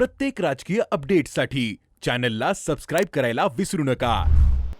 प्रत्येक राजकीय अपडेटसाठी चॅनलला सबस्क्राईब करायला विसरू नका.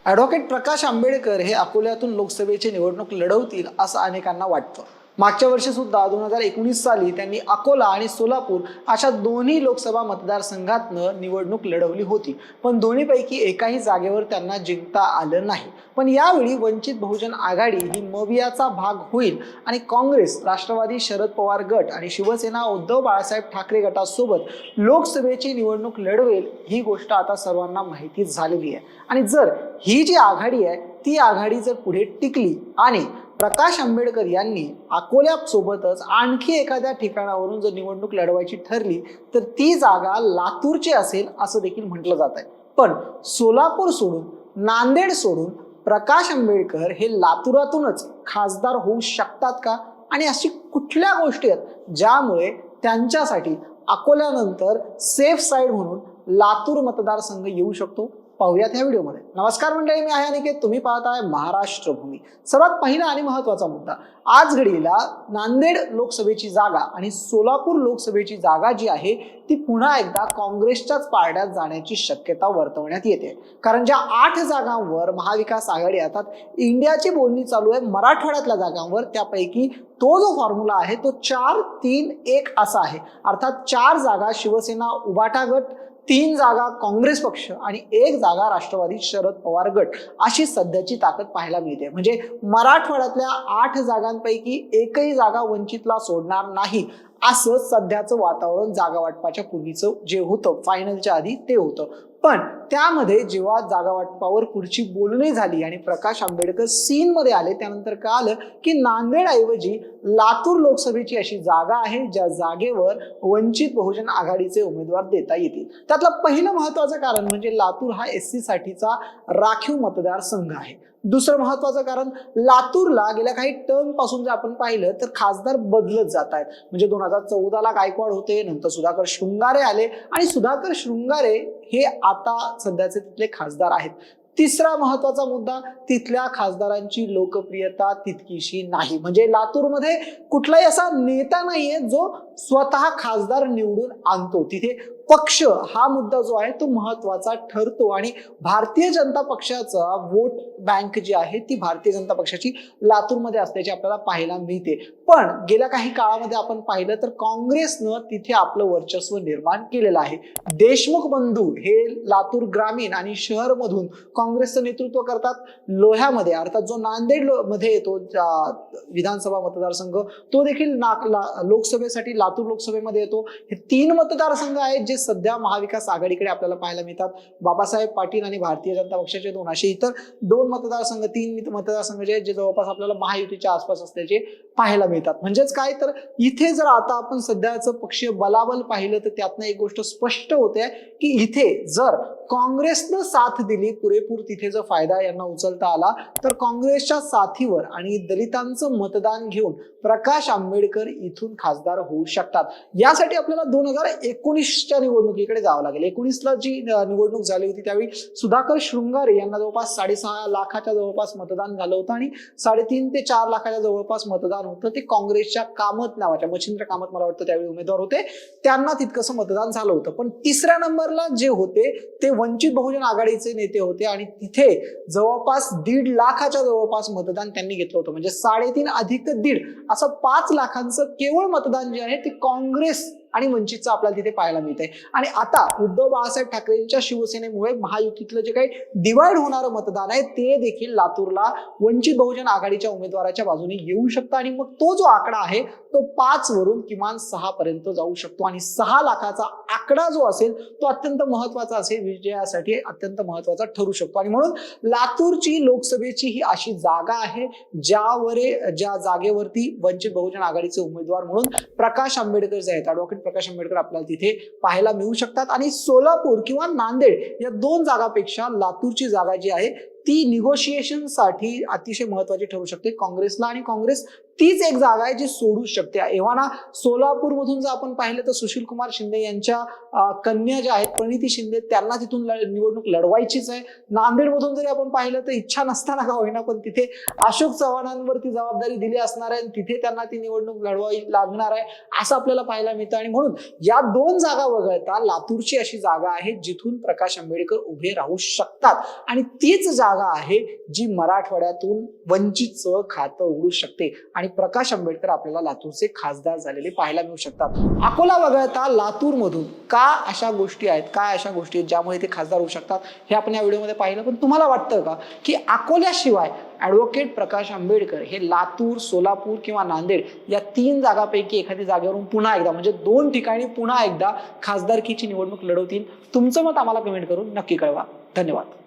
ॲडव्होकेट प्रकाश आंबेडकर हे अकोल्यातून लोकसभेची निवडणूक लढवतील असं अनेकांना वाटतं. मागच्या वर्षी सुद्धा दोन हजार एकोणीस साली त्यांनी अकोला आणि सोलापूर अशा दोन्ही लोकसभा मतदारसंघातनं निवडणूक लढवली होती. पण दोन्हीपैकी एकाही जागेवर त्यांना जिंकता आलं नाही. पण यावेळी वंचित बहुजन आघाडी ही मवियाचा भाग होईल आणि काँग्रेस राष्ट्रवादी शरद पवार गट आणि शिवसेना उद्धव बाळासाहेब ठाकरे गटासोबत लोकसभेची निवडणूक लढवेल ही गोष्ट आता सर्वांना माहिती झालेली आहे. आणि जर ही जी आघाडी आहे ती आघाडी जर पुढे टिकली आणि प्रकाश आंबेडकर यांनी अकोल्यासोबतच आणखी एखाद्या ठिकाणावरून जर निवडणूक लढवायची ठरली तर ती जागा लातूरची असेल असं देखील म्हटलं जात आहे. पण सोलापूर सोडून नांदेड सोडून प्रकाश आंबेडकर हे लातूरातूनच खासदार होऊ शकतात का? आणि अशी कुठल्या गोष्टी आहेत ज्यामुळे त्यांच्यासाठी अकोल्यानंतर सेफ साईड म्हणून लातूर मतदारसंघ येऊ शकतो? पाहूयात या व्हिडिओमध्ये. नमस्कार मंडळी मी आहे अनिकेत. तुम्ही पाहताय महाराष्ट्र भूमी सर्वात पहिला आणि महत्त्वाचा मुद्दा आज घडीला नांदेड लोकसभेची जागा आणि सोलापूर लोकसभेची जागा जी आहे ती पुन्हा एकदा काँग्रेसच्याच पारड्यात जाण्याची शक्यता वर्तवण्यात येते. कारण ज्या आठ जागांवर महाविकास आघाडी अर्थात इंडियाची बोलणी चालू आहे मराठवाड्यातल्या जागांवर. त्यापैकी तो जो फॉर्म्युला आहे तो चार तीन एक असा आहे. अर्थात चार जागा शिवसेना उबाटा गट तीन जागा काँग्रेस पक्ष आणि एक जागा राष्ट्रवादी शरद पवार गट अशी सध्याची ताकद पाहायला मिळते. म्हणजे मराठवाड्यातल्या आठ जागांपैकी एकही जागा वंचितला सोडणार नाही असं सध्याचं वातावरण जागा वाटपाच्या पूर्वीचं जे होतं फायनलच्या आधी ते होतं. पण त्यामध्ये जेव्हा जागा वाटपावर पुढची बोलणी झाली आणि प्रकाश आंबेडकर सीनमध्ये आले त्यानंतर कळालं की नांदेड ऐवजी लातूर लोकसभेची अशी जागा आहे ज्या जागेवर वंचित बहुजन आघाडीचे उमेदवार देता येतील. त्यातलं पहिलं महत्वाचं कारण म्हणजे लातूर हा एस सीसाठीचा राखीव मतदारसंघ आहे. दुसरं महत्वाचं कारण लातूरला गेल्या काही टर्मपासून जर आपण पाहिलं तर खासदार बदलत जात आहेत म्हणजे दोन हजार चौदाला गायकवाड होते नंतर सुधाकर शृंगारे आले आणि सुधाकर शृंगारे हे आता सध्याचे तिथले खासदार आहेत. तिसरा महत्त्वाचा मुद्दा तिथल्या खासदारांची लोकप्रियता तितकीशी नाही. म्हणजे लातूरमध्ये कुठलाही असा नेता नाहीये जो स्वतः खासदार निवडून आणतो. तिथे पक्ष हा मुद्दा जो आहे तो महत्त्वाचा ठरतो. आणि भारतीय जनता पक्षाचा वोट बँक जी आहे ती भारतीय जनता पक्षाची लातूरमध्ये असल्याची आपल्याला पाहायला मिळते. पण गेल्या काही काळामध्ये आपण पाहिलं तर काँग्रेसनं तिथे आपलं वर्चस्व निर्माण केलेलं आहे. देशमुख बंधू हे लातूर ग्रामीण आणि शहर मधून काँग्रेसचं नेतृत्व करतात. लोह्यामध्ये अर्थात जो नांदेड लो- मध्ये येतो विधानसभा मतदारसंघ तो देखील नाक ला- लोकसभेसाठी लातूर लोकसभेमध्ये येतो. हे तीन मतदारसंघ आहेत जे सध्या महाविकास आघाडीकडे आपल्याला पाहायला मिळतात. बाबासाहेब पाटील आणि भारतीय जनता पक्षाचे दोन असे इतर दोन मतदारसंघ तीन मतदारसंघ जे आहेत जे जवळपास आपल्याला महायुतीच्या आसपास असल्याचे पाहायला मिळतात. म्हणजेच काय? तर इथे जर आता आपण सध्याचं पक्षीय बलाबल पाहिलं तर त्यातनं एक गोष्ट स्पष्ट होते की इथे जर काँग्रेसनं साथ दिली पुरेपूर तिथे जर फायदा यांना उचलता आला तर काँग्रेसच्या साथीवर आणि दलितांचं मतदान घेऊन प्रकाश आंबेडकर इथून खासदार होऊ शकतात. यासाठी आपल्याला दोन हजार एकोणीसच्या निवडणुकीकडे जावं लागेल. एकोणीसला जी निवडणूक झाली होती त्यावेळी सुधाकर शृंगारे यांना जवळपास साडेसहा लाखाच्या जवळपास मतदान झालं होतं आणि साडेतीन ते चार लाखाच्या जवळपास मतदान होतं. ते काँग्रेसच्या कामत नावाच्या मच्छिंद्र कामत मला वाटतं त्यावेळी उमेदवार होते. त्यांना तितकंसं मतदान झालं होतं. पण तिसऱ्या नंबरला जे होते ते वंचित बहुजन आघाडीचे नेते होते आणि तिथे जवळपास दीड लाखाच्या जवळपास मतदान त्यांनी घेतलं होतं. म्हणजे साडेतीन अधिक दीड असं पाच लाखांचं केवळ मतदान जे आहे ते काँग्रेस आणि वंचितचं आपल्याला तिथे पाहायला मिळतंय. आणि आता उद्धव बाळासाहेब ठाकरेंच्या शिवसेनेमुळे महायुतीतलं जे काही डिवाइड होणारं मतदान आहे ते देखील लातूरला वंचित बहुजन आघाडीच्या उमेदवाराच्या बाजूने येऊ शकतं. आणि मग तो जो आकडा आहे तो पाच वरून किमान सहा पर्यंत जाऊ शकतो. आणि सहा लाखाचा आकडा जो असेल तो अत्यंत महत्त्वाचा असेल. विजयासाठी अत्यंत महत्त्वाचा ठरू शकतो. आणि म्हणून लातूरची लोकसभेची ही अशी जागा आहे ज्यावरे ज्या जागेवरती वंचित बहुजन आघाडीचे उमेदवार म्हणून प्रकाश आंबेडकर जे आहेत ऍडव्होकेट प्रकाश आंबेडकर आपल्याला तिथे पाहायला मिळू शकतात. आणि सोलापूर किंवा नांदेड या दोन जागापेक्षा लातूरची जागा जी आहे ती निगोशिएशनसाठी अतिशय महत्वाची ठरू शकते. काँग्रेसला आणि काँग्रेस तीच एक जागा आहे जी सोडू शकते. एव्हाना सोलापूरमधून जर आपण पाहिलं तर सुशील कुमार शिंदे यांच्या कन्या ज्या आहेत प्रणिती शिंदे त्यांना तिथून निवडणूक लढवायचीच आहे. नांदेडमधून जरी आपण पाहिलं तर इच्छा नसताना का होईना पण तिथे अशोक चव्हाणांवर ती जबाबदारी दिली असणार आहे आणि तिथे त्यांना ती निवडणूक लढवावी लागणार आहे असं आपल्याला पाहायला मिळतं. आणि म्हणून या दोन जागा वगळता लातूरची अशी जागा आहे जिथून प्रकाश आंबेडकर उभे राहू शकतात. आणि तीच जागा आहे जी मराठवाड्यातून वंचितचं खातं उघडू शकते. आणि प्रकाश आंबेडकर आपल्याला लातूरचे खासदार झालेले पाहायला मिळू शकतात. अकोला वगळता लातूरमधून का अशा गोष्टी आहेत? काय अशा गोष्टी आहेत ज्यामुळे ते खासदार होऊ शकतात? हे आपण या व्हिडिओमध्ये पाहिलं. पण तुम्हाला वाटतं का की अकोल्याशिवाय ॲडव्होकेट प्रकाश आंबेडकर हे लातूर सोलापूर किंवा नांदेड या तीन जागापैकी एखादी जागेवरून पुन्हा एकदा म्हणजे दोन ठिकाणी पुन्हा एकदा खासदारकीची निवडणूक लढवतील? तुमचं मत आम्हाला कमेंट करून नक्की कळवा. धन्यवाद.